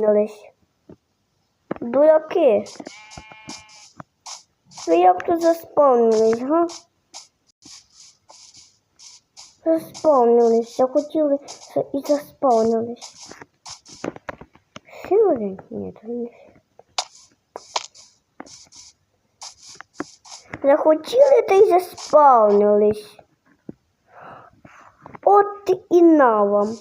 заспавнились. Дураки. Ви як тут заспавнились, га? Заспавнились, захотіли і заспавнились. Один? Ні, це не. Захотіли та й заспавнились. От і на вам.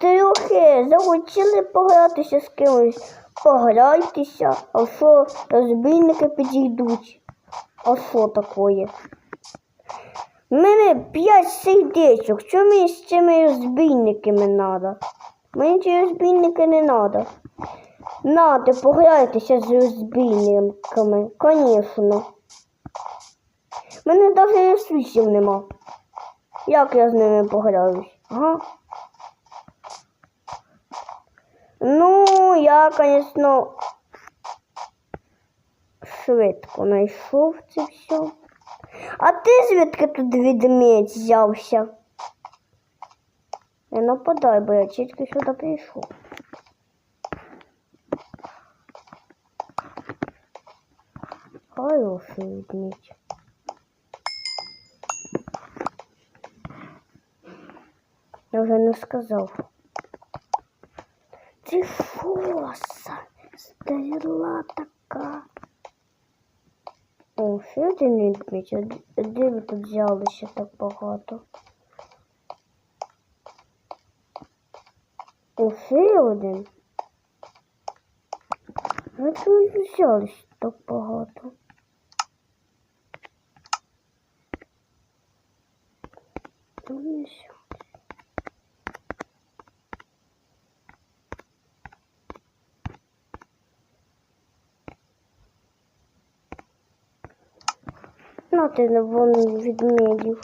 Трохи захотіли погратися з кимось. Пограйтеся, а що розбійники підійдуть. А що такое? Мене п'ять сердечок. Що мені з цими розбійниками треба? Мені ці розбійники не треба. Нате, пограйтеся з розбійниками, звісно. Мене навіть ресурсів нема. Як я з ними пограюсь? Ага. Ну, я, звісно, швидко знайшов це все. А ти звідки тут відмідь взявся? Не нападай, бо я тільки сюди прийшов. Хороший відмідь. Я вже не сказав. Ти фоса, стріла така. О, ще один відмідь. А д- Де ви тут взялися так багато? О, ще один. А це ви взялися так багато? Ну, не все. На ти не вон відмедів.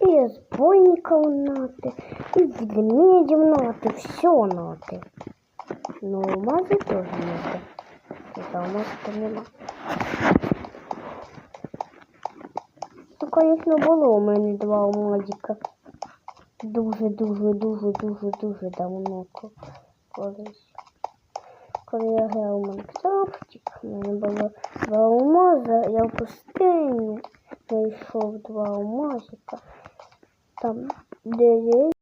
І розбойників нати, і ведмедів нати, все нати. Ну, мази теж нати. Хоча у нас то нема. Ну, звісно, було у мене два алмазика. Дуже, дуже, дуже, дуже, давно ко- колись. Коли я грав Майнкрафтик, у мене було два алмаза, я в пустині знайшов два алмазика. Там, де є